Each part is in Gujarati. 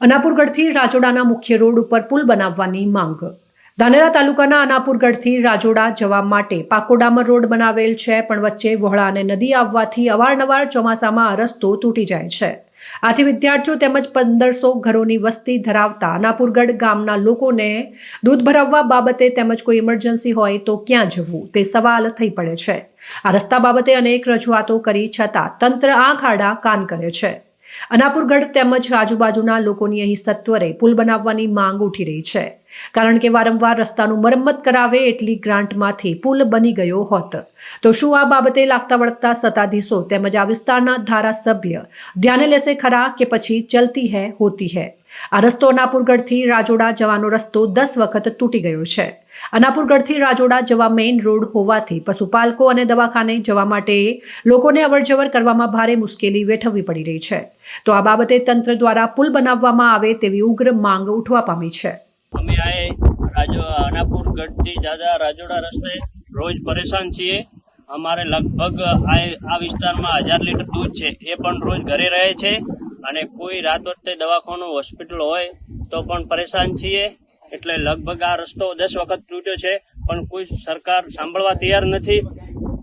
અનાપુરગઢથી રાજોડાના મુખ્ય રોડ ઉપર પુલ બનાવવાની માંગ. ધાનેરા તાલુકાના અનાપુરગઢથી રાજોડા જવા માટે પાકોડામર રોડ બનાવેલ છે, પણ વચ્ચે વહોળા અને નદી આવવાથી અવારનવાર ચોમાસામાં આ રસ્તો તૂટી જાય છે. આથી વિદ્યાર્થીઓ તેમજ પંદરસો ઘરોની વસ્તી ધરાવતા અનાપુરગઢ ગામના લોકોને દૂધ ભરાવવા બાબતે તેમજ કોઈ ઇમરજન્સી હોય તો ક્યાં જવું તે સવાલ થઈ પડે છે. આ રસ્તા બાબતે અનેક રજૂઆતો કરી છતાં તંત્ર આંખ આડા કાન કરે છે. અનાપુરગઢ તેમજ આજુબાજુના લોકોની અહીં સત્વરે પુલ બનાવવાની માંગ ઉઠી રહી છે. કારણ કે વારંવાર રસ્તાનું મરમ્મત કરાવે એટલી ગ્રાન્ટમાંથી પુલ બની ગયો હોત. તો શું આ બાબતે લાગતા વળગતા સત્તાધીશો તેમજ આ વિસ્તારના ધારાસભ્ય ધ્યાને લેશે ખરા કે પછી ચલતી હૈ, હોતી હૈ? આ રસ્તો અનાપુરગઢથી રાજોડા જવાનો રસ્તો દસ વખત તૂટી ગયો છે. અનાપુરગઢથી રાજોડા જવા મેઇન રોડ હોવાથી પશુપાલકો અને દવાખાને જવા માટે લોકોને અવરજવર કરવામાં ભારે મુશ્કેલી વેઠવવી પડી રહી છે. તો આ બાબતે તંત્ર દ્વારા પુલ બનાવવામાં આવે તેવી ઉગ્ર માંગ ઉઠવા પામી છે. અમે રાજો, અનાપુરગઢથી દાદા રાજોડા રસ્તે રોજ પરેશાન છીએ. અમારે લગભગ આ વિસ્તારમાં હજાર લીટર દૂધ છે. એ પણ રોજ ઘરે રહે છે. અને કોઈ રાત વખતે દવાખાનું હોસ્પિટલ હોય તો પણ પરેશાન છીએ. એટલે લગભગ આ રસ્તો દસ વખત તૂટ્યો છે પણ કોઈ સરકાર સાંભળવા તૈયાર નથી.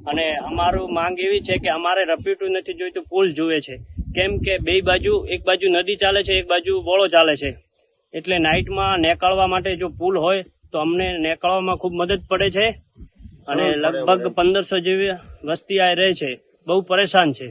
અને અમારું માંગ એવી છે કે અમારે રપીટું નથી જોઈતું પુલ જુએ છે. કેમ કે બે બાજુ એક બાજુ નદી ચાલે છે એક બાજુ બોળો ચાલે છે. એટલે નાઇટમાં નેકાળવા માટે જો પુલ હોય તો અમને નેકાળવામાં ખૂબ મદદ પડે છે. અને લગભગ પંદરસો જેવી વસ્તી આ રહે છે. બહુ પરેશાન છે.